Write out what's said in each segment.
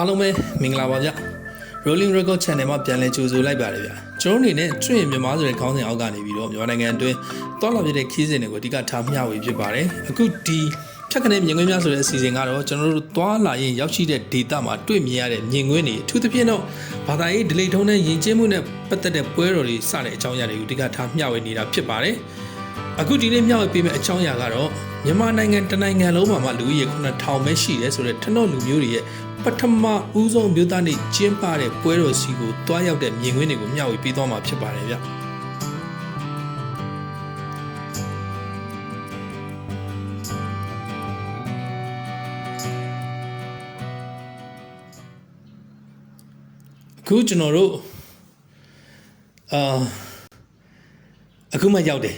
အားလုံးပဲမင်္ဂလာပါဗျ Rolling Record Channel မှာပြန်လည်ကြိုဆိုလိုက်ပါတယ်ဗျကျွန်တော်အနေနဲ့ Train မြန်မာဆိုတဲ့ခေါင်းစဉ်အောက်ကနေပြီးတော့မြန်မာနိုင်ငံအတွင်းတောလာပြတဲ့ခီးစဉ်တွေကိုအဓိကထားမျှဝေဖြစ်ပါတယ်အခုဒီဖြတ်ခနဲ့မြင်ကွင်းများဆိုတဲ့အစီအစဉ်ကတော့ကျွန်တော်တို့သွားလာရင်ရောက်ရှိတဲ့ data မှာတွေ့မြင်ရတဲ့မြင်ကွင်းတွေအထူးသဖြင့်တော့ဘာသာရေး delay ထုံးတဲ့ယဉ်ကျေးမှုနဲ့ပတ်သက်တဲ့ပွဲတော်တွေစတဲ့အကြောင်းအရာတွေကိုအဓိကထားမျှဝေနေတာဖြစ်ပါတယ်အခုဒီနေ့မျှဝေပေးမယ့်အကြောင်းအရာကတော့မြန်မာနိုင်ငံတစ်နိုင်ငံလုံးမှာမှလူဦးရေ9000ပဲရှိတယ်ဆိုတော့ထနော့လူမျိုးတွေရဲ့ ပထမဦးဆုံးမြို့သားနေ့ကျင်းပတဲ့ပွဲတော်စီကိုတွားရောက်တဲ့မြင်ကွင်းတွေကိုမျှဝေပေးသွားမှာဖြစ်ပါတယ်ဗျအခုကျွန်တော်တို့အာအခုမှရောက်တယ်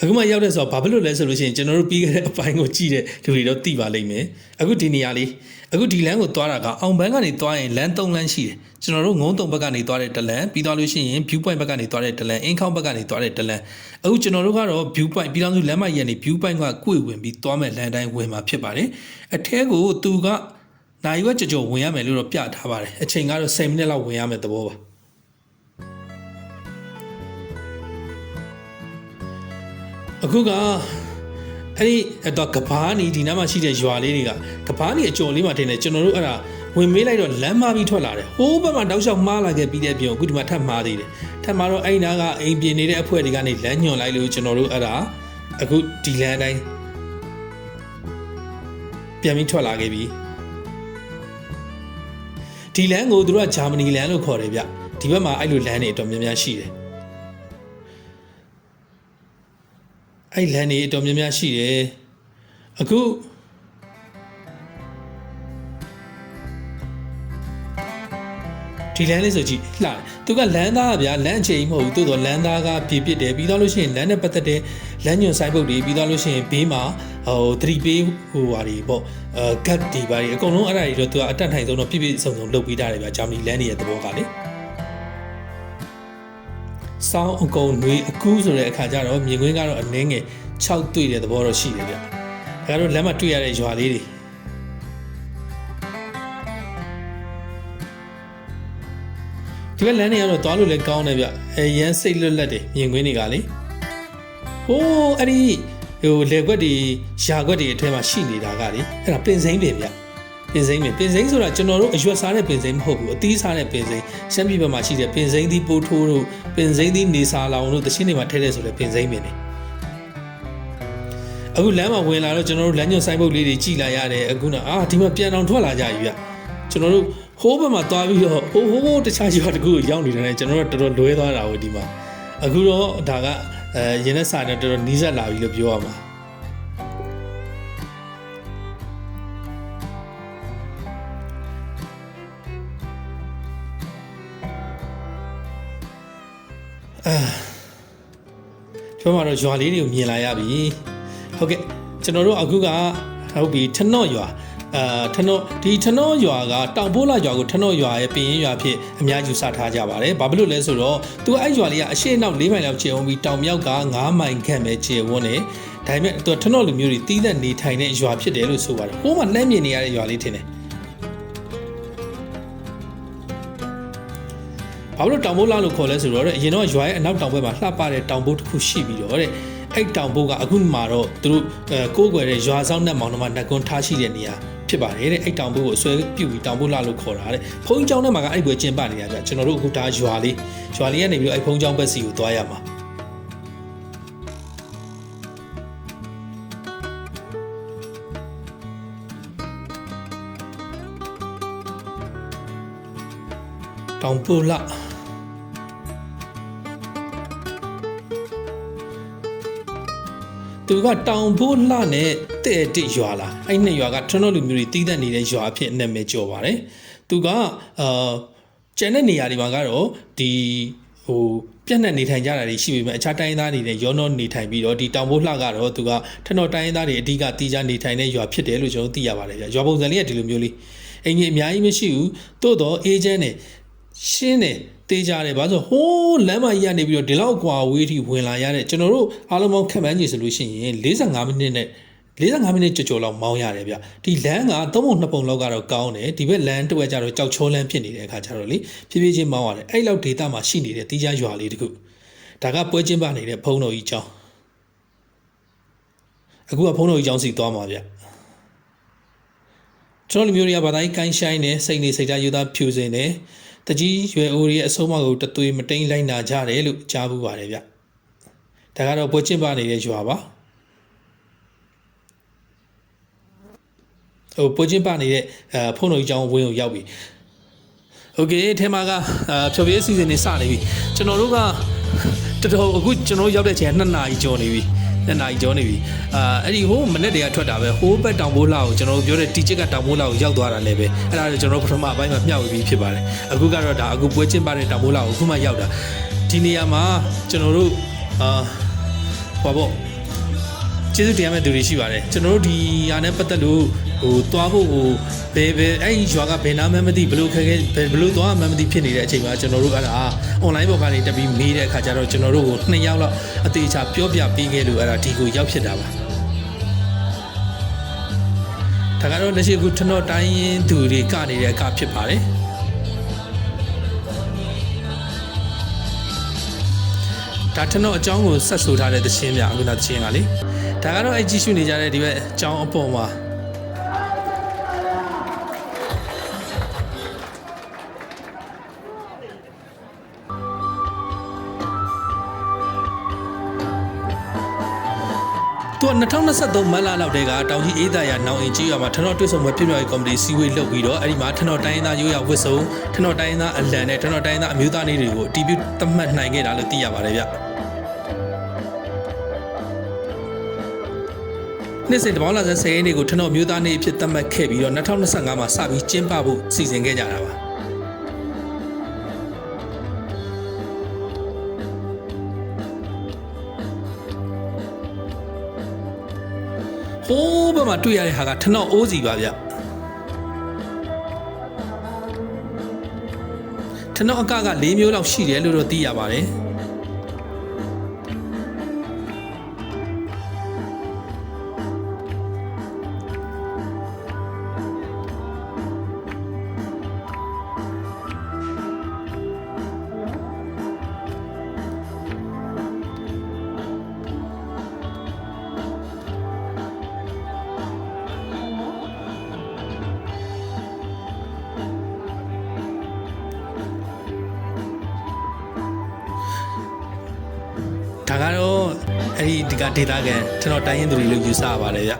အခုမှရောက်တယ်ဆိုတော့ဘာဖြစ်လို့လဲဆိုလို့ရှိရင်ကျွန်တော်တို့ပြီးခဲ့တဲ့အပိုင်းကိုကြည့်တဲ့လူတွေတော့သိပါလိမ့်မယ်အခုဒီနေရာလေးအခုဒီလမ်းကိုသွားတာကအောင်ဘန်းကနေသွားရင်လမ်း၃လမ်းရှိတယ်ကျွန်တော်တို့ငုံတုံဘက်ကနေသွားတဲ့တလန်ပြီးသွားလို့ရှိရင် view point ဘက်ကနေသွားတဲ့တလန်အင်းခေါင်းဘက်ကနေသွားတဲ့တလန်အခုကျွန်တော်တို့ကတော့ view point ပြီးတော့လမ်းမကြီးကနေ view point ကကိုယ်ဝင်ပြီးသွားမဲ့လမ်းတိုင်းဝင်မှာဖြစ်ပါတယ်အထဲကိုသူကနိုင်ရွက်ကြကြဝင်ရမယ်လို့တော့ပြထားပါတယ်အချိန်ကတော့10မိနစ်လောက်ဝင်ရမယ်သဘောပါ အခုကအဲ့ဒီတော့ကဘာနီဒီနားမှာရှိတဲ့ရွာလေးတွေကကဘာနီအကျော်လေးမှာထင်တယ်ကျွန်တော်တို့အဲ့ဒါဝင်မေးလိုက်တော့လမ်းမပြီးထွက်လာတယ်ဟိုးဘက်မှာတောက်လျှောက်မှားလာခဲ့ပြီးတဲ့ပြင်အခုဒီမှာထပ်မှားသေးတယ်ထပ်မှာတော့အဲ့ဒီနားကအိမ်ပြင်နေတဲ့အဖွဲတွေကနေလမ်းညွန်လိုက်လို့ကျွန်တော်တို့အဲ့ဒါအခုဒီလမ်းအတိုင်းပြန်ပြီးထွက်လာခဲ့ပြီဒီလမ်းကိုသူတို့ကဂျာမနီလမ်းလို့ခေါ်တယ်ဗျဒီဘက်မှာအဲ့လိုလမ်းတွေအတော်များများရှိတယ် အဲ့လမ်းတွေအတော်များများရှိတယ်အခုဒီလမ်းလေးဆိုကြည့်လှတယ်သူကလမ်းသားကဗျာလမ်းအချိန်မဟုတ်ဘူးတိုးတော့လမ်းသားကပြပြစ်တယ်ပြီးတော့လို့ရှိရင်လမ်းနဲ့ပတ်သက်တဲ့လမ်းညွန်ဆိုင်ပုတ်တွေပြီးတော့လို့ရှိရင်ဘေးမှာဟိုသတိပေးဟိုဟာတွေပေါ့အဲဂတ်တွေပါတွေအကုန်လုံးအဲ့ဒါတွေတော့သူကအတက်ထိုင်ဆုံးတော့ပြပြစုံစုံလုပ်ပေးထားတယ်ဗျာဂျာမနီလမ်းတွေရဲ့သဘောကလေ စောင်းအကုန်နှွေးအကူးဆိုတဲ့အခါကျတော့မြင်ကွင်းကတော့အနှင်းငယ်6တွေ့တဲ့သဘောတော့ရှိတယ်ဗျဒါကတော့လမ်းမှာတွေ့ရတဲ့ရွာလေးတွေဒီဘက်လမ်းတွေကတော့သွားလို့လည်းကောင်းတယ်ဗျအဲရမ်းစိတ်လွတ်လပ်တယ်မြင်ကွင်းတွေကလေဟိုးအဲ့ဒီဟိုလေကွက်တွေယာကွက်တွေအထက်မှာရှိနေတာကလေအဲ့ဒါပင်စိမ့်ပင်ဗျ ပင်စိမ့်ပင်ပင်စိမ့်ဆိုတာကျွန်တော်တို့အရွက်စားတဲ့ပင်စိမ့်မဟုတ်ဘူးအသီးစားတဲ့ပင်စိမ့်ရှမ်းပြည်ဘက်မှာရှိတဲ့ပင်စိမ့်သီးပိုးထိုးတို့ပင်စိမ့်သီးနေစာလောင်တို့တချင်းတွေမှာထဲတဲ့ဆိုတဲ့ပင်စိမ့်ပင်တွေအခုလမ်းမှာဝင်လာတော့ကျွန်တော်တို့လမ်းညွန်ဆိုင်ဘုတ်လေးတွေကြည်လာရတယ်အခုနော်အာဒီမှာပြန်အောင်ထွက်လာကြပြီဗျကျွန်တော်တို့ဟိုးဘက်မှာသွားပြီးတော့ဟိုးဟိုးဟိုးတခြားရွာတကူကိုရောက်နေတယ်ကျွန်တော်တို့တော်တော်လွဲသွားတာဟိုဒီမှာအခုတော့ဒါကအဲရင်းနဲ့စာနဲ့တော်တော်နီးစပ်လာပြီလို့ပြောရမှာ ပြောမှာတော့ရွာလေးတွေကိုမြင်လာရပြီဟုတ်ကဲ့ကျွန်တော်တို့အခုကဟုတ်ပြီထနော့ရွာအာထနော့ဒီထနော့ရွာကတောင်ပိုးလာရွာကိုထနော့ရွာရဲ့ပြင်ရင်ရွာဖြစ်အများယူဆထားကြပါတယ်ဘာဖြစ်လို့လဲဆိုတော့သူအဲ့ရွာလေးကအရှေ့နောက်၄မိုင်လောက်ကျယ်ဝန်းပြီးတောင်မြောက်က9မိုင်ခန့်ပဲကျယ်ဝန်းနေဒါပေမဲ့သူထနော့လူမျိုးတွေတီးသက်နေထိုင်တဲ့ရွာဖြစ်တယ်လို့ဆိုပါတယ်ဟိုးမှာလှမ်းမြင်နေရတဲ့ရွာလေးထင်တယ် ဘာလို့တောင်ဘိုးလာလို့ခေါ်လဲဆိုတော့တဲ့အရင်တော့ရွာရဲ့အနောက်တောင်ဘက်မှာလှပတဲ့တောင်ဘိုးတစ်ခုရှိပြီးတော့တဲ့အဲ့တောင်ဘိုးကအခုမှတော့သူတို့အဲကိုးကွယ်တဲ့ရွာဆောင်နဲ့မောင်နှမနှကွန်းထားရှိတဲ့နေရာဖြစ်ပါတယ်တဲ့အဲ့တောင်ဘိုးကိုအစွဲပြုတ်ပြီးတောင်ဘိုးလာလို့ခေါ်တာတဲ့ဖုံးကျောင်းထဲမှာကအဲ့ဘွယ်ကျင်းပနေတာကြကျွန်တော်တို့အခုဒါရွာလေးရွာလေးကနေပြီးတော့အဲ့ဖုံးကျောင်းဘက်စီကိုသွားရမှာတောင်ဘိုးလာ သူကတောင်ဖိုးလှနဲ့တဲ့တစ်ရွာလာအဲ့နှစ်ရွာကထွန်းတော်လူမျိုးတွေတီးတတ်နေတဲ့ရွာအဖြစ်နာမည်ကျော်ပါတယ်သူကအာကျန်တဲ့နေရာတွေမှာကတော့ဒီဟိုပြက်နှက်နေထိုင်ကြတာတွေရှိပေမဲ့အခြားတိုင်းရင်းသားတွေနဲ့ရောနှောနေထိုင်ပြီးတော့ဒီတောင်ဖိုးလှကတော့သူကထွန်းတော်တိုင်းရင်းသားတွေအဓိကတီးကြနေထိုင်တဲ့ရွာဖြစ်တယ်လို့ကျွန်တော်သိရပါတယ်ဗျရွာပုံစံလေးကဒီလိုမျိုးလေးအင်ကြီးအများကြီးမရှိဘူးတိုးတော့အေဂျင့်နဲ့ရှင်းတယ် တေးကြတယ်ဘာလို့ဟိုးလမ်းမကြီးကနေပြီးတော့ဒီလောက်ကွာဝေးထိဝင်လာရတဲ့ကျွန်တော်တို့အားလုံးပေါင်းခံမှန်းကြည့်ဆိုလို့ရှိရင်45မိနစ်နဲ့45မိနစ်ကြော်ကြော်လောက်မောင်းရတယ်ဗျဒီလမ်းကသုံးပုံနှစ်ပုံလောက်ကတော့ကောင်းတယ်ဒီဘက်လမ်းတစ်ဝက်ကျတော့ကြောက်ချောလမ်းဖြစ်နေတဲ့အခါကျတော့လေဖြည်းဖြည်းချင်းမောင်းရတယ်အဲ့လောက်ဒေတာမှာရှိနေတဲ့တီးခြားရွာလေးတခုဒါကပွဲချင်းပါနေတဲ့ဘုံတော်ကြီးကျောင်းအခုကဘုံတော်ကြီးကျောင်းစီသွားမှာဗျကျွန်တော်လူမျိုးတွေကဘာသာရေးကိုင်းဆိုင်နေစိတ်နေစိတ်ဓာတ်ယူသားဖြူစင်နေ တကြီးရွယ်အိုးရဲ့အဆုံးအမကိုတသွေးမတိန်လိုက်နာကြတယ်လို့ကြားပူပါတယ်ဗျ။ဒါကတော့ဘွက်ချင်းပါနေတဲ့ရွာပါ။ဟိုဘွက်ချင်းပါနေတဲ့အဲဖုန်းတော်ကြီးကျောင်းဝင်းကိုရောက်ပြီ။ Okay အဲထဲမှာကဖြောပြေးစီစဉ်နေစနေပြီ။ကျွန်တော်တို့ကတော်တော်အခုကျွန်တော်ရောက်တဲ့ချိန်က2နာရီကျော်နေပြီ။ 2နာရီကျော်နေပြီအာအဲ့ဒီဟိုမနေ့တည်းကထွက်တာပဲဟိုးဘက်တောင်ဘိုးလာကိုကျွန်တော်တို့ပြောတဲ့တီချစ်ကတောင်ဘိုးလာကိုရောက်သွားတာလည်းပဲအဲ့ဒါလည်းကျွန်တော်တို့ပထမအပိုင်းမှာမျှဝေပြီးဖြစ်ပါတယ်အခုကတော့ဒါအခုပွဲချင်းပတဲ့တောင်ဘိုးလာကိုအခုမှရောက်တာဒီနေရာမှာကျွန်တော်တို့အာဟောပေါ့ကျေးဇူးတင်ရမယ့်သူတွေရှိပါတယ်ကျွန်တော်တို့ဒီဟာနဲ့ပတ်သက်လို့ ဟိုသွားဖို့ဟိုဘယ်ဘယ်အဲ့ဒီရွာကဘယ်နာမှမသိဘလို့ခက်ခဲဘယ်ဘလို့သွားမှမသိဖြစ်နေတဲ့အချိန်မှာကျွန်တော်တို့အဲ့ဒါ online ပေါ်ကနေတက်ပြီးမေးတဲ့အခါကျတော့ကျွန်တော်တို့ကို2ယောက်လောက်အသေးချာပြောပြပေးခဲ့လို့အဲ့ဒါဒီကိုရောက်ဖြစ်တာပါဒါကတော့လက်ရှိအခုထနော့တိုင်းရင်သူတွေကနေတဲ့အကဖြစ်ပါတယ်ဒါထနော့အကြောင်းကိုဆက်ဆိုထားတဲ့သချင်းပြအခုနသချင်းကလေဒါကတော့အဲ့ကြည့်ရှုနေကြတဲ့ဒီဘက်အကြောင်းအပေါ်မှာ သူက2023မတ်လလောက်တည်းကတောင်ကြီးအေးသာရနောင်အင်ကြီးရွာမှာထနော့တွစ်ဆုံပွဲပြည့်ပြည့်ကော်မတီစီဝေးလုပ်ပြီးတော့အဲ့ဒီမှာထနော့တိုင်းရင်းသားရိုးရာဝစ်စုံထနော့တိုင်းရင်းသားအလံနဲ့ထနော့တိုင်းရင်းသားအမျိုးသားလေးတွေကိုအတီးပြုသတ်မှတ်နိုင်ခဲ့တာလို့သိရပါတယ်ဗျနေ့စဉ်တပေါင်းလာစံ10ရက်နေ့ကိုထနော့မျိုးသားနေ့အဖြစ်သတ်မှတ်ခဲ့ပြီးတော့2025မှာစပြီးကျင်းပဖို့စီစဉ်ခဲ့ကြတာပါ တွေ့ရတဲ့ဟာကထနော့အိုးစီပါဗျထနော့အကက၄မျိုးလောက်ရှိတယ်လို့တော့သိရပါတယ် ဒီဒီကဒေတာကန်ကျွန်တော်တိုင်းရင်သူတွေလို့ယူဆပါတယ်ဗျ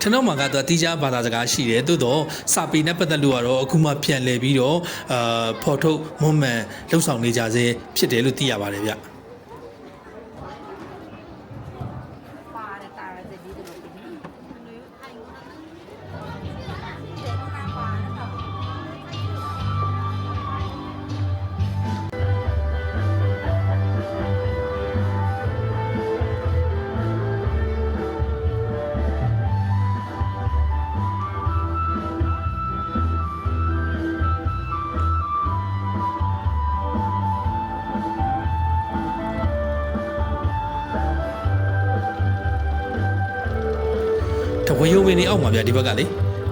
ကျွန်တော်မှာကတော့တီးခြားဘာသာစကားရှိတယ်သို့တော့စာပေနဲ့ပတ်သက်လို့ကတော့အခုမှပြန်လည်ပြီးတော့အာဖော်ထုတ်မွမ်းမံလှုပ်ဆောင်နေကြစေဖြစ်တယ်လို့သိရပါတယ်ဗျ ဝရုံဝင်နေအောက်မှာဗျဒီဘက်ကလေ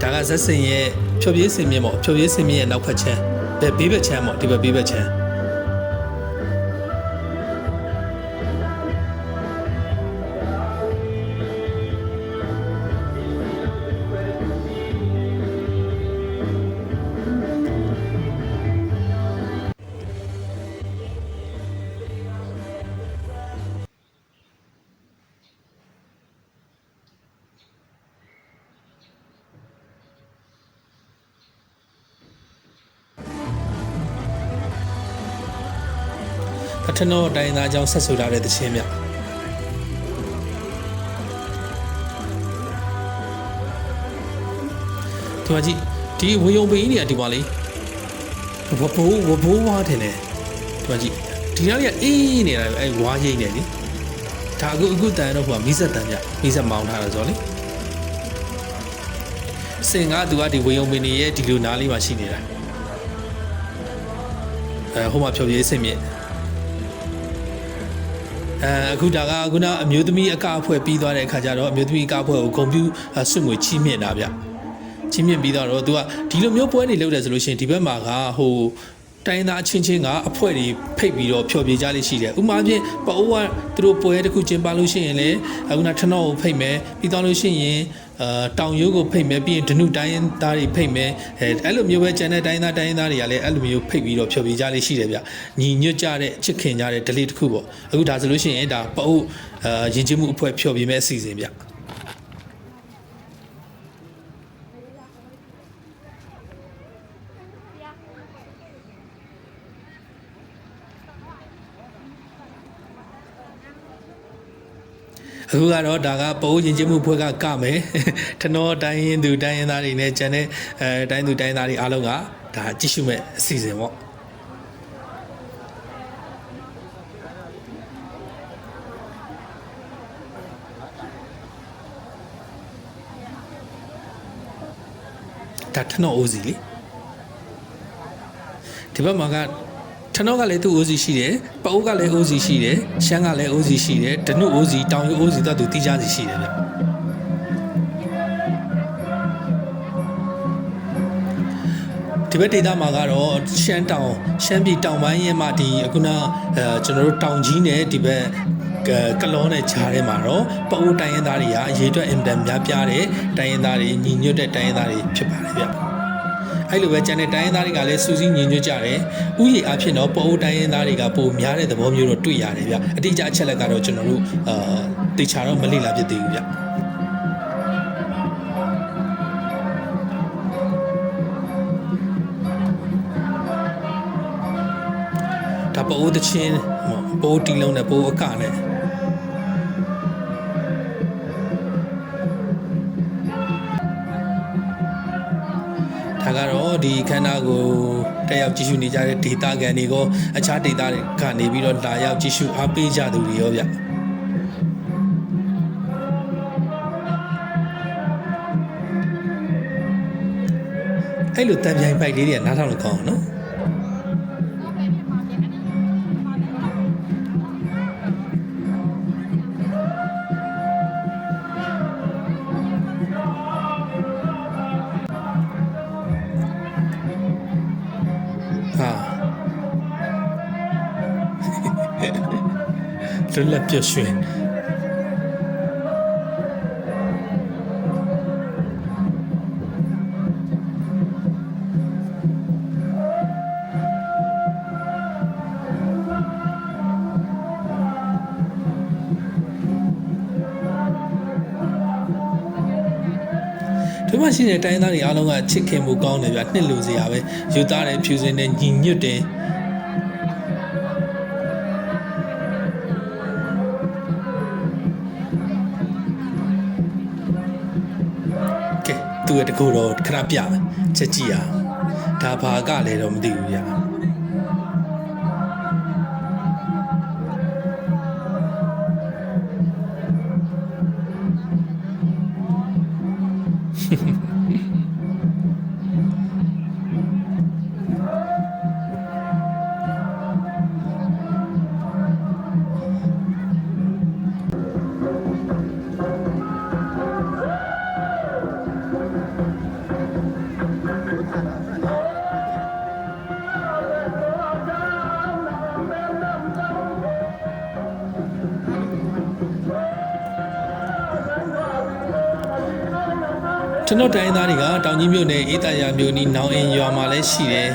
ဒါကဇက်စင်ရဲ့ဖြော်ပြေးစင်မြင့်ပေါ့ဖြော်ပြေးစင်မြင့်ရဲ့နောက်ဖက်ချမ်းဘယ်ဘေးဘက်ချမ်းပေါ့ဒီဘက်ဘေးဘက်ချမ်း ထနောတိုင်းသားအကြောင်းဆက်ဆိုထားတဲ့သချင်းမြဒီမှာကြည့်ဒီဝေယုံပင်းကြီးတွေကဒီပါလေဝဘိုးဝဘိုးဝါထင်တယ်ဒီမှာကြည့်ဒီနားလေးကအေးနေတာပဲအဲဝါရိမ့်နေလေဒါအခုအခုတန်တော့ဟိုကမီးဆက်တန်ပြမီးဆက်မောင်းထားတာဆိုတော့လေစင်ကသူကဒီဝေယုံပင်းကြီးရဲ့ဒီလိုနားလေးမှာရှိနေတာအဲဟိုမှာဖြော်ပြရေးစင်မြင့် အဲအခုဒါကခုနအမျိုးသမီးအကအဖွဲ့ပြီးသွားတဲ့အခါကျတော့အမျိုးသမီးအကအဖွဲ့ကိုဂုံပြူဆွငွေချီးမြှင့်တာဗျချီးမြှင့်ပြီးတော့သူကဒီလိုမျိုးပွဲတွေလုပ်တယ်ဆိုလို့ရှိရင်ဒီဘက်မှာကဟိုတိုင်းသားချင်းချင်းကအဖွဲတွေဖိတ်ပြီးတော့ဖျော်ဖြေကြလိမ့်ရှိတယ်ဥပမာဖြင့်ပအိုးကသူတို့ပွဲတစ်ခုကျင်းပလို့ရှိရင်လေအခုနထနော့ကိုဖိတ်မယ်ပြီးတော့လို့ရှိရင် အာတောင်ရိုးကိုဖိတ်မယ်ပြီးရင်ဒနုတိုင်းသားတွေဖိတ်မယ်အဲအဲ့လိုမျိုးပဲကျန်တဲ့တိုင်းသားတိုင်းသားတွေကလည်းအဲ့လိုမျိုးဖိတ်ပြီးတော့ဖျော်ဖြေကြလိမ့်ရှိတယ်ဗျညီညွတ်ကြတဲ့ချစ်ခင်ကြတဲ့ delay တစ်ခုပေါ့အခုဒါဆိုလို့ရှိရင်ဒါပအိုးအာယဉ်ကျေးမှုအဖွဲ့ဖျော်ဖြေမဲ့အစီအစဉ်ဗျ အခုကတော့ဒါကပိုးရင်ချင်းမှုဖွဲ့ကကမယ်ထနောတိုင်းရင်သူတိုင်းရင်သားတွေနဲ့ကျန်တဲ့အဲတိုင်းသူတိုင်းသားတွေအားလုံးကဒါကြည့်ရှုမဲ့အစီအစဉ်ပေါ့ဒါထနောအိုးစီလေဒီဘက်မှာက ထနောကလည်းသူ့အိုးစီရှိတယ်ပအိုးကလည်းအိုးစီရှိတယ်ရှမ်းကလည်းအိုးစီရှိတယ်ဒနုအိုးစီတောင်ရိုးအိုးစီတော့သူတိကျစီရှိတယ်ဗျဒီဘက်ဒေသမှာကတော့ရှမ်းတောင်ရှမ်းပြည်တောင်ပိုင်းရဲ့မှဒီအခုနအဲကျွန်တော်တို့တောင်ကြီးနဲ့ဒီဘက်ကကလောနဲ့ခြားထဲမှာတော့ပအိုးတိုင်းရင်းသားတွေကအရေးအတွက်အင်တန်များပြားတဲ့တိုင်းရင်းသားတွေညီညွတ်တဲ့တိုင်းရင်းသားတွေဖြစ်ပါတယ်ဗျ အဲ့လိုပဲကျန်တဲ့တိုင်းရင်းသားတွေကလည်းစူးစီးညီညွတ်ကြတယ်။ဥယျာအဖြစ်တော့ပအိုးတိုင်းရင်းသားတွေကပိုများတဲ့သဘောမျိုးတော့တွေ့ရတယ်ဗျ။အတိအကျအချက်လက်ကတော့ကျွန်တော်တို့အာတေချာတော့မလေ့လာဖြစ်သေးဘူးဗျ။ဒါပိုးတချင်းဟိုပိုးတီလုံးနဲ့ပိုးအကနဲ့ ဒါကတော့ဒီခန္ဓာကိုတက်ရောက်ကြည့်ရှုနေကြတဲ့ဒေတာကန်တွေကိုအခြားဒေတာတွေကနေပြီးတော့လာရောက်ကြည့်ရှုအားပေးကြသူတွေရောဗျအဲ့လိုတံပြိုင်ပိုက်လေးတွေကနားထောင်လို့ကောင်းအောင်နော် လွတ်လပ်ပြည့်ရွှင်ဒီမှာရှိတဲ့တိုင်းသားတွေအားလုံးကချစ်ခင်မှုကောင်းတယ်ဗျနှစ်လူစရာပဲယူသားတယ်ဖြူစင်တယ်ညီညွတ်တယ် သူရဲ့တကူတော့ခဏပြမယ်ချက်ကြည့်အောင်ဒါဘာကလဲတော့မသိဘူးဗျာ ကျွန်တော်တိုင်းသားတွေကတောင်ကြီးမြို့နယ်အေးတရာမြို့နီးနောင်အင်ရွာမှာလည်းရှိတယ်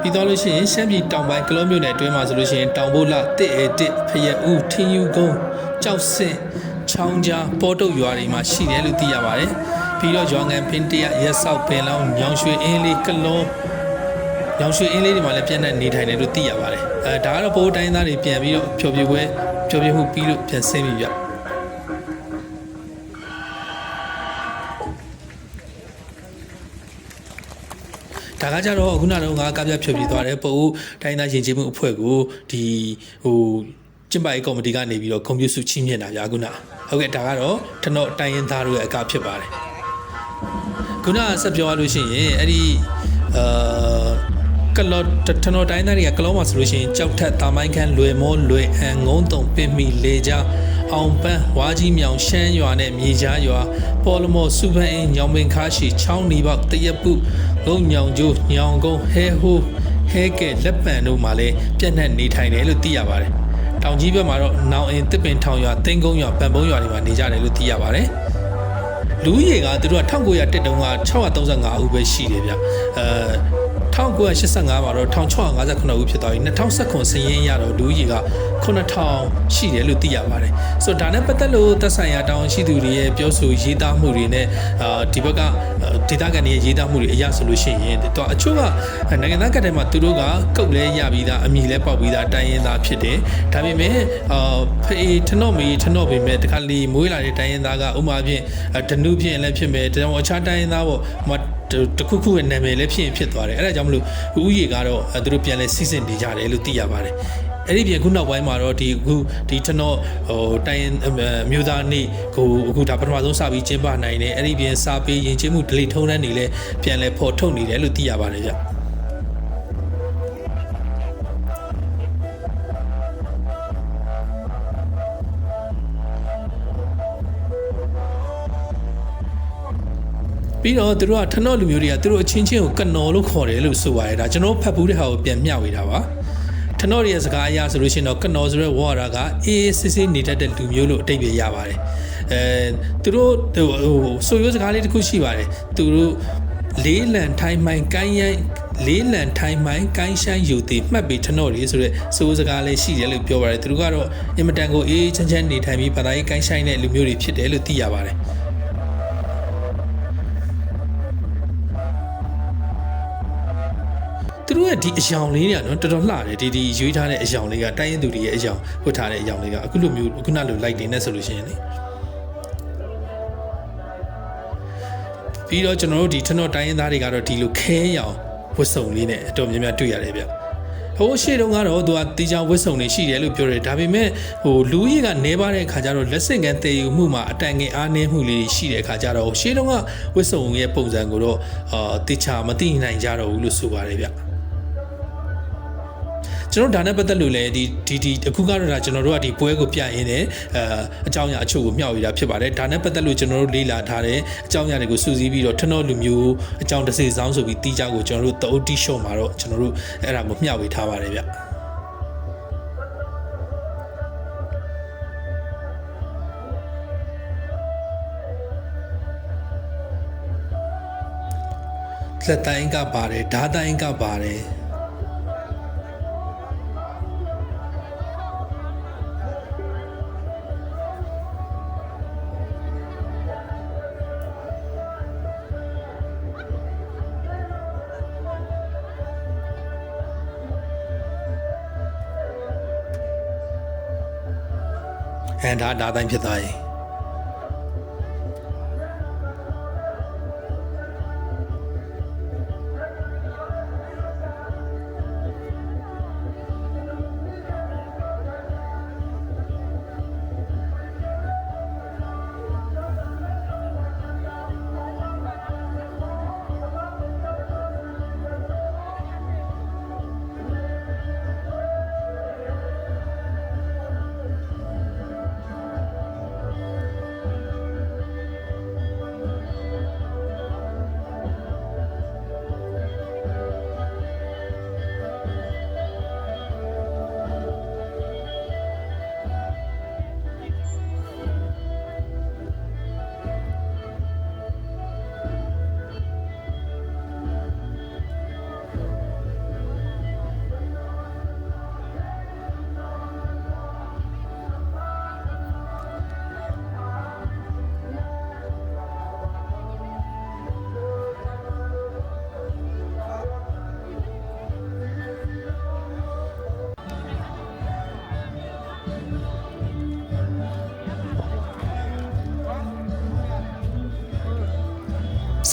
ပြီးတော့လို့ရှိရင်ရှမ်းပြည်တောင်ပိုင်းကလောမြို့နယ်အတွင်းမှာဆိုလို့ရှိရင်တောင်ဘိုးလတစ်အေတစ်ဖရဲဦးထင်းယူကုန်းကြောက်စင်ချောင်းကြားပေါ်တုတ်ရွာတွေမှာရှိတယ်လို့သိရပါတယ်ပြီးတော့ရွာငံဖင်းတရရက်ဆောက်ပင်လောင်းညောင်ရွှေအင်းလေးကလောညောင်ရွှေအင်းလေးတွေမှာလည်းပြန်တဲ့နေထိုင်တယ်လို့သိရပါတယ်အဲဒါကတော့ဘိုးတိုင်းသားတွေပြန်ပြီးတော့ဖြောပြပွဲဖြောပြမှုပြီးလို့ပြန်ဆင်းပြီဗျ ဒါကကြတော့ခုနကတော့ငါကပြဖြောပြသွားတယ်ပို့တိုင်းသားရင်ကျေးမှုအဖွဲ့ကိုဒီဟိုကျင့်ပါရေးကော်မတီကနေပြီးတော့ကွန်ပျူတာစုချီးမြှင့်တာဗျာခုနဟုတ်ကဲ့ဒါကတော့ထနော့တိုင်းရင်သားတို့ရဲ့အကဖြစ်ပါတယ်ခုနဆက်ပြောရလို့ရှိရင်အဲ့ဒီအာကလော့ထနော်တိုင်းသားတွေကကလောမှာဆိုလို့ရှိရင်ကြောက်ထက်တာမိုင်းခန်းလွယ်မောလွယ်အန်ငုံတုံပင်မီလေကြ အောင်ပန်းဝါကြီးမြောင်ရှမ်းရွာနဲ့မြေကြားရွာပေါ်လမောစုပန်းအင်းညောင်ပင်ခါရှိချောင်းနီပေါက်တရက်ပုငုံညောင်ကျိုးညောင်ကုန်းဟဲဟိုးဟဲကဲလက်ပံတို့မှာလည်းပြန့်နှံ့နေထိုင်တယ်လို့သိရပါတယ်တောင်ကြီးဘက်မှာတော့နောင်အင်းတစ်ပင်ထောင်ရွာတင်းကုန်းရွာပန်ပုံးရွာတွေမှာနေကြတယ်လို့သိရပါတယ်လူဦးရေကသူတို့က1900တက်တုန်းက635ဦးပဲရှိတယ်ဗျအဲ 1985မှာတော့1659ဦးဖြစ်သွားပြီ2019စည်ရင်းရတော့လူဦးရေက9000ရှိတယ်လို့သိရပါတယ်ဆိုတော့ဒါနဲ့ပတ်သက်လို့သက်ဆိုင်ရာတောင်းရှိသူတွေရဲ့ပြောဆိုရေးသားမှုတွေနဲ့အာဒီဘက်ကဒေတာကန်တွေရဲ့ရေးသားမှုတွေအရဆိုလို့ရှိရင်တော့အချို့ကနိုင်ငံသားကတ်ထဲမှာသူတို့ကကုတ်လဲရပြီးသားအမည်လဲပေါက်ပြီးသားတိုင်းရင်းသားဖြစ်တယ်ဒါပေမဲ့အာဖေးထနော့မီထနော့ပေမဲ့တခါလီမွေးလာတဲ့တိုင်းရင်းသားကဥမာဖြင့်ဒနုဖြင့်လည်းဖြစ်မယ်ဒါကြောင့်အခြားတိုင်းရင်းသားပေါ့ဟို တခုခုရဲ့နာမည်လည်းဖြစ်ရင်ဖြစ်သွားတယ်အဲ့ဒါကြောင့်မလို့ဦးရေကတော့သူတို့ပြန်လဲစီစဉ်နေကြတယ်လို့သိရပါတယ်အဲ့ဒီပြင်ခုနောက်ပိုင်းမှာတော့ဒီအခုဒီထနော့ဟိုတိုင်းမျိုးသားနေ့ကိုအခုဒါပထမဆုံးစပြီးကျင်းပနိုင်တယ်အဲ့ဒီပြင်စာပေယဉ်ကျေးမှုဒလိထုံးတန်းတွေလည်းပြန်လဲဖော်ထုတ်နေတယ်လို့သိရပါတယ်ဗျ ပြီးတော့သူတို့ကထနော့လူမျိုးတွေကသူတို့အချင်းချင်းကိုကနော်လို့ခေါ်တယ်လို့ဆိုပါတယ်ဒါကျွန်တော်ဖတ်ဘူးတဲ့ဟာကိုပြန်မျှဝေတာပါထနော့ရဲ့စကားအရဆိုလို့ရှိရင်တော့ကနော်ဆိုတဲ့ဝါရာကအေးအေးဆေးဆေးနေတတ်တဲ့လူမျိုးလို့အတိတ်ပဲရပါတယ်အဲသူတို့ဟိုဆိုရိုးစကားလေးတစ်ခုရှိပါတယ်သူတို့လေးလံထိုင်းမိုင်းကိုင်းရိုင်းလေးလံထိုင်းမိုင်းကိုင်းဆိုင်ယူသည်မှတ်ပြီးထနော့လေးဆိုတဲ့ဆိုစကားလေးရှိတယ်လို့ပြောပါတယ်သူတို့ကတော့အင်မတန်ကိုအေးအေးချမ်းချမ်းနေထိုင်ပြီးဘာသာရေးကိုင်းဆိုင်တဲ့လူမျိုးတွေဖြစ်တယ်လို့သိရပါတယ် သူတို့ရဲ့ဒီအယောင်လေးတွေကနော်တော်တော်လှတယ်ဒီဒီရွေးထားတဲ့အယောင်လေးကတိုင်းရင်သူတွေရဲ့အယောင်ဝတ်ထားတဲ့အယောင်လေးကအခုလိုမျိုးခုနလိုလိုက်နေနေဆိုလို့ရှိရင်လေပြီးတော့ကျွန်တော်တို့ဒီထနော့တိုင်းရင်သားတွေကတော့ဒီလိုခဲရောင်ဝတ်စုံလေးနဲ့အတော်များများတွေ့ရတယ်ဗျဟိုရှေ့တုန်းကတော့သူကတီချောင်ဝတ်စုံတွေရှိတယ်လို့ပြောတယ်ဒါပေမဲ့ဟိုလူကြီးကနေပါတဲ့အခါကျတော့လက်ဆင့်ကန်းတည်ယူမှုမှာအတန်ငယ်အားနည်းမှုလေးရှိတဲ့အခါကျတော့ရှေ့တုန်းကဝတ်စုံရဲ့ပုံစံကိုတော့အာတီချာမသိနိုင်ကြတော့ဘူးလို့ဆိုပါတယ်ဗျ ကျွန်တော်ဒါနဲ့ပတ်သက်လို့လည်းဒီဒီဒီအခုကတော့ဒါကျွန်တော်တို့ကဒီပွဲကိုပြရင်းနဲ့အဲအကြောင်းအရာအချို့ကိုမျှဝေတာဖြစ်ပါတယ်ဒါနဲ့ပတ်သက်လို့ကျွန်တော်တို့လေ့လာထားတဲ့အကြောင်းအရာတွေကိုစူးစီးပြီးတော့ထနော့လူမျိုးအကြောင်းတစ်စိစောင်းဆိုပြီးတီးကြကိုကျွန်တော်တို့တအုပ်တီရှော့မှာတော့ကျွန်တော်တို့အဲ့ဒါကိုမျှဝေထားပါတယ်ဗျလက်တိုင်းကပါတယ်ဓာတ်တိုင်းကပါတယ် အဲဒါဒါတိုင်းဖြစ်သွားရင်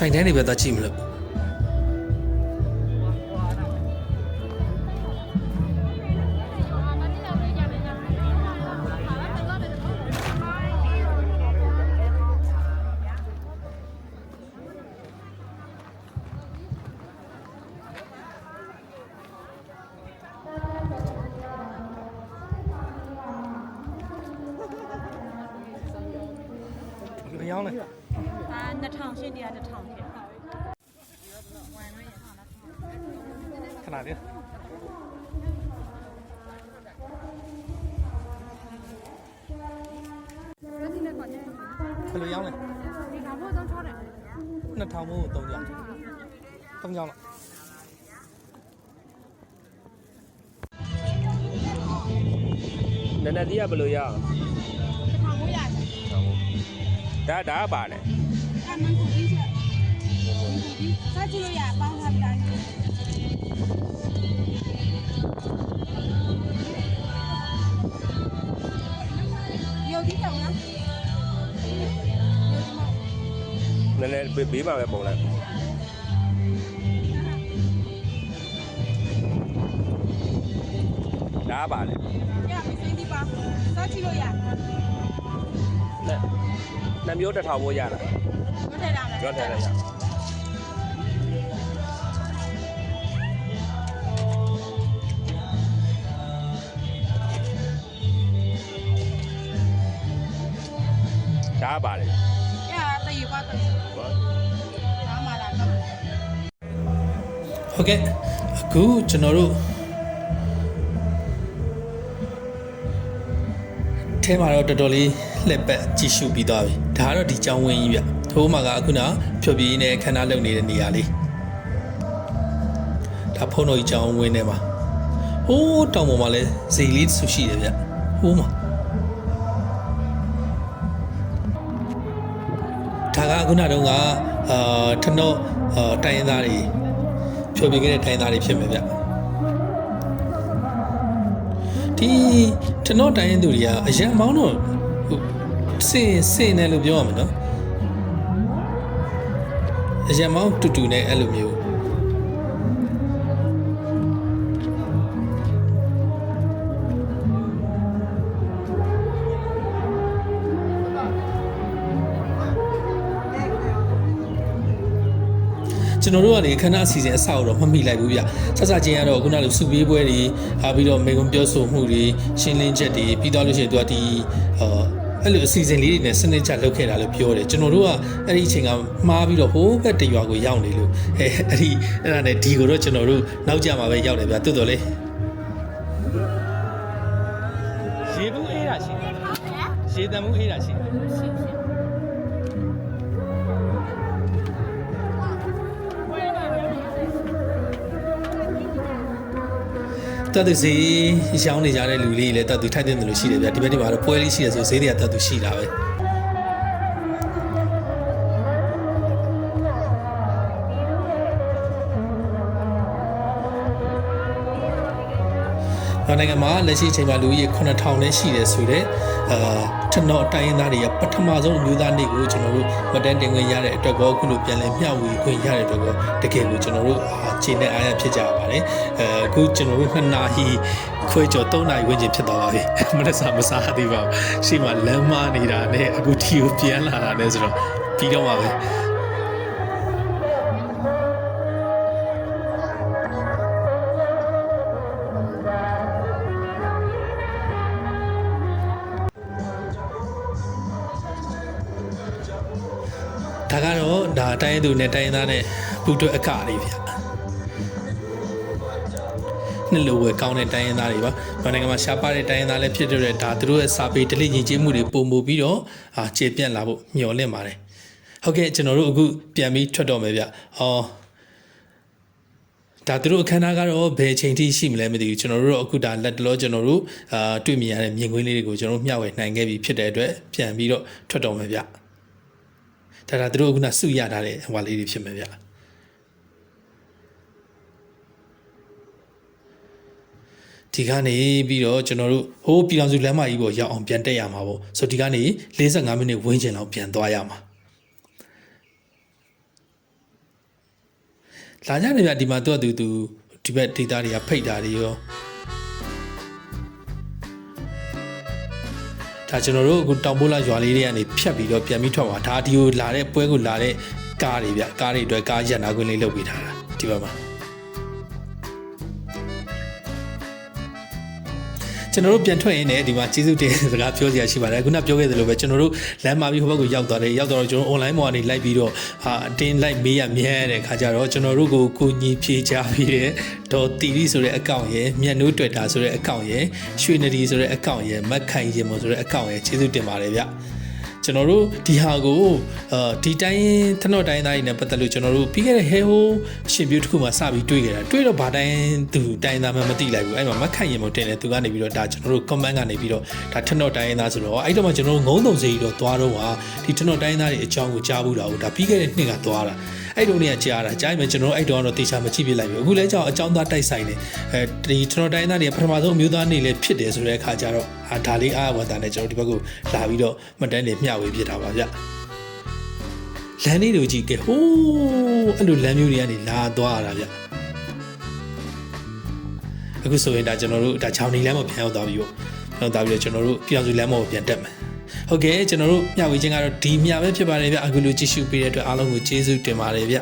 ဆိုင်တန်းတွေပဲသွားကြည့်မလို့ရောင်းလဲအာ2000ရှင်းတရား1000 လေးဘယ်လိုရောင်းလဲဒီကောင်ဘို့တော့ချောတယ်2000မို့3ကြောင်း3ကြောင်းလားနည်းနည်းတီးရဘယ်လိုရအောင်1000ဘို့ရတယ်ဒါဒါကပါလေအမှန်ကိုပြီးချက်စားကြည့်လို့ရ ဘေးဘေးမှာပဲပုံလိုက်ဒါကပါလေရပြီစိမ့်ဒီပါစားကြည့်လို့ရနဲ့နှမျိုးတစ်ထောင်ဖို့ရတာဟုတ်တယ်လားကြောက်တယ်လည်းရဒါကပါလေ ဟုတ်ကဲ့အခုကျွန်တော်တို့ထဲမှာတော့တော်တော်လေးလှက်ပတ်ကြည့်ရှုပြီးသွားပြီဒါကတော့ဒီကြောင်းဝင်းကြီးဗျထိုးမှာကအခုနဖြောပြင်းနဲ့ခဏလုံနေတဲ့နေရာလေးဒါဖုန်းတော်ကြီးကြောင်းဝင်းထဲမှာဟိုးတောင်ပေါ်မှာလဲဇီလေးဆူရှိတယ်ဗျဟိုးမှာဒါကအခုနတုန်းကအာထနော့အာတိုင်းရင်းသားတွေ ဖြိုပြခဲ့တဲ့တိုင်းသားတွေဖြစ်မယ်ဗျဒီကျွန်တော်တိုင်းရင်သူတွေကအရန်မောင်းတော့ဟိုစင်စင်တယ်လို့ပြောရမှာနော်အရန်မောင်းတူတူနဲ့အဲ့လိုမျိုး ကျွန်တော်တို့ကနေခဏအစီအစဉ်အဆောက်တော့မမိလိုက်ဘူးဗျဆက်စချင်းကတော့ခုနလိုစုပေးပွဲတွေအားပြီးတော့မေကွန်ပြောဆိုမှုတွေရှင်းလင်းချက်တွေပြီးတော့လို့ရှိရင်သူကဒီအာအဲ့လိုအစီအစဉ်လေးတွေနဲ့စနစ်ချလုပ်ခဲ့တာလို့ပြောတယ်ကျွန်တော်တို့ကအဲ့ဒီအချိန်ကမှားပြီးတော့ဟိုးဘက်တရွာကိုရောက်နေလို့အဲအဲ့ဒီအဲ့ဒါနဲ့ဒီကိုတော့ကျွန်တော်တို့နောက်ကြမှာပဲရောက်တယ်ဗျတွတ်တော်လေ တတ်သူဈေးရောင်းနေကြတဲ့လူလေးတွေလည်းတတ်သူထိုက်တဲ့လူရှိတယ်ဗျဒီဘက်ဒီမှာတော့ပွဲလေးရှိတယ်ဆိုဈေးတွေကတတ်သူရှိတာပဲနိုင်ငံမှာလက်ရှိအချိန်မှာလူကြီး9000နဲ့ရှိတယ်ဆိုတော့အာထနော့တိုင်းရင်းသားတွေကပထမဆုံးအမျိုးသားနေ့ကိုကျွန်တော်တို့မတန်းတင်ခွင့်ရတဲ့အတွက်ကောခုလိုပြန်လည်မျှဝေခွင့်ရတဲ့အတွက်ကောတကယ်ကိုကျွန်တော်တို့အာ ခြေနဲ့အားရဖြစ်ကြပါတယ်အဲအခုကျွန်တော်တို့နှစ်နာရီခွဲကျော်3နာရီဝန်းကျင်ဖြစ်သွားပါပြီမနက်စာမစားသေးပါဘူးရှေ့မှာလမ်းမနေတာနဲ့အခုဒီကိုပြန်လာတာနဲ့ဆိုတော့ပြီးတော့ပါပဲဒါကတော့ဒါတိုင်းသူနဲ့တိုင်းသားနဲ့ပူတွဲအခါလေးဗျ နှစ်လိုဝယ်ကောင်းတဲ့တိုင်းရင်းသားတွေပါ။မြန်မာနိုင်ငံမှာရှားပါတဲ့တိုင်းရင်းသားလည်းဖြစ်တဲ့ဒါသူတို့ရဲ့စာပေဓလေ့ယဉ်ကျေးမှုတွေပုံမူပြီးတော့အာခြေပြန့်လာဖို့မျှော်လင့်ပါတယ်။ဟုတ်ကဲ့ကျွန်တော်တို့အခုပြန်ပြီးထွက်တော့မယ်ဗျ။အော်ဒါသူတို့အခမ်းအနားကတော့ဘယ်အချိန်ထိရှိမလဲမသိဘူးကျွန်တော်တို့တော့အခုဒါလက်တလောကျွန်တော်တို့အာတွေ့မြင်ရတဲ့မြင်ကွင်းလေးတွေကိုကျွန်တော်တို့မျှဝေနိုင်ခဲ့ပြီဖြစ်တဲ့အတွက်ပြန်ပြီးတော့ထွက်တော့မယ်ဗျ။ဒါဒါသူတို့ကခုနစုရထားတဲ့ဟွာလေးတွေဖြစ်မယ်ဗျ ဒီကနေပြီးတော့ကျွန်တော်တို့ဟိုးပြည်တော်စုလမ်းမကြီးပေါ်ရောက်အောင်ပြန်တက်ရမှာပေါ့ဆိုတော့ဒီကနေ45မိနစ်ဝန်းကျင်လောက်ပြန်သွားရမှာလာကြနေဗျဒီမှာသူကသူသူဒီဘက်ဒေတာတွေကဖိတ်တာတွေရောဒါကျွန်တော်တို့အခုတောင်ပိုးလာရွာလေးတွေကနေဖြတ်ပြီးတော့ပြန်ပြီးထွက်သွားဒါဒီကိုလာတဲ့ပွဲကိုလာတဲ့ကားတွေဗျကားတွေအတွက်ကားရန်နာခွင့်လေးလုပ်ပေးထားတာဒီဘက်မှာ ကျွန်တော်တို့ပြန်ထွက်ရင်းနဲ့ဒီမှာကျေးဇူးတင်စကားပြောစရာရှိပါတယ်ခုနပြောခဲ့သလိုပဲကျွန်တော်တို့လမ်းမှာပြီးဟိုဘက်ကိုရောက်သွားတယ်ရောက်တော့ကျွန်တော် online ပေါ်ကနေလိုက်ပြီးတော့ဟာအတင်းလိုက်မေးရမြဲတဲ့ခါကျတော့ကျွန်တော်တို့ကိုကိုညီဖြေချပြီးတဲ့ဒေါ်တီရီဆိုတဲ့အကောင့်ရယ်မြတ်နိုး Twitter ဆိုတဲ့အကောင့်ရယ်ရွှေနဒီဆိုတဲ့အကောင့်ရယ်မက်ခိုင်ရင်မဆိုတဲ့အကောင့်ရယ်ကျေးဇူးတင်ပါတယ်ဗျ ကျွန်တော်တို့ဒီဟာကိုအာဒီတိုင်းထနော့တိုင်းသားတွေနဲ့ပတ်သက်လို့ကျွန်တော်တို့ပြီးခဲ့တဲ့ Hey Ho ရှင်ပြူတစ်ခုမှစပြီးတွေ့ခဲ့တာတွေ့တော့ဗာတိုင်းသူတိုင်းသားမှမသိလိုက်ဘူးအဲ့မှာမက်ခိုင်ရင်မတင်တယ်သူကနေပြီးတော့ဒါကျွန်တော်တို့ comment ကနေပြီးတော့ဒါထနော့တိုင်းသားဆိုတော့အဲ့တော့မှကျွန်တော်တို့ငုံတုံစီတော့သွားတော့ဟာဒီထနော့တိုင်းသားတွေအကြောင်းကိုကြားဘူးတာဟုတ်ဒါပြီးခဲ့တဲ့နှစ်ကသွားတာ အဲ့တုန်းကကြားတာကြားရင်ပဲကျွန်တော်တို့အဲ့တုန်းကတော့တေချာမကြည့်ပြလိုက်ဘူးအခုလဲကြောင်အကြောင်းသားတိုက်ဆိုင်နေအဲဒီထနော့တိုင်းသားတွေကပထမဆုံးအမျိုးသားနေလဲဖြစ်တယ်ဆိုတဲ့အခါကျတော့အာဒါလေးအားဝတ္တာနဲ့ကျွန်တော်ဒီဘက်ကိုလာပြီးတော့မှတ်တမ်းတွေမျှဝေဖြစ်တာပါဗျလမ်းလေးတွေကြည့်ခဲ့ဟိုးအဲ့လိုလမ်းမျိုးတွေကနေလာသွားရတာဗျအခုဆိုရင်ဒါကျွန်တော်တို့ဒါချောင်းနေလမ်းမှာပြန်ရောက်သွားပြီပေါ့ပြန်ရောက်သွားပြီးတော့ကျွန်တော်တို့ပြောင်စုလမ်းပေါ်ကိုပြန်တက်မယ် ဟုတ်ကဲ့ကျွန်တော်တို့မျှဝေခြင်းကတော့ဒီမျှပဲဖြစ်ပါတယ်ဗျအခုလိုကြည့်ရှုပေးတဲ့အတွက်အားလုံးကိုကျေးဇူးတင်ပါတယ်ဗျ